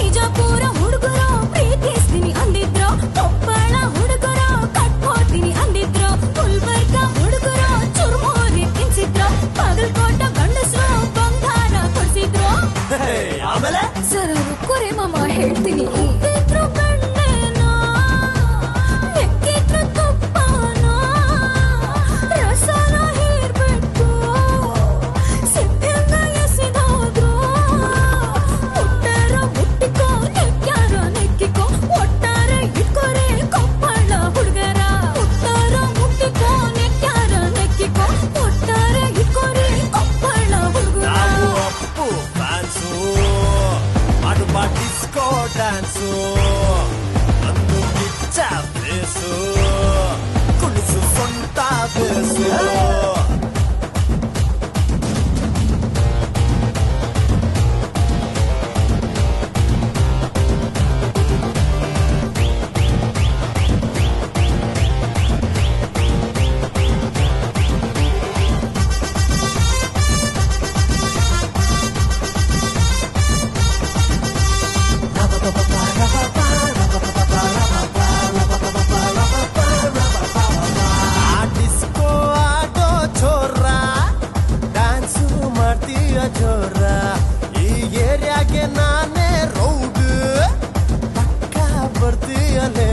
你就不 dance నన్ను పిచ్చా place Kolusu సొంత ప్లేసు. ಕಿಶೋರ ಈ ಏರಿಯಾಗೆ ನಾನೇ ರೌಡ್ ಪಕ್ಕ ಬರ್ತೀಯಲೇ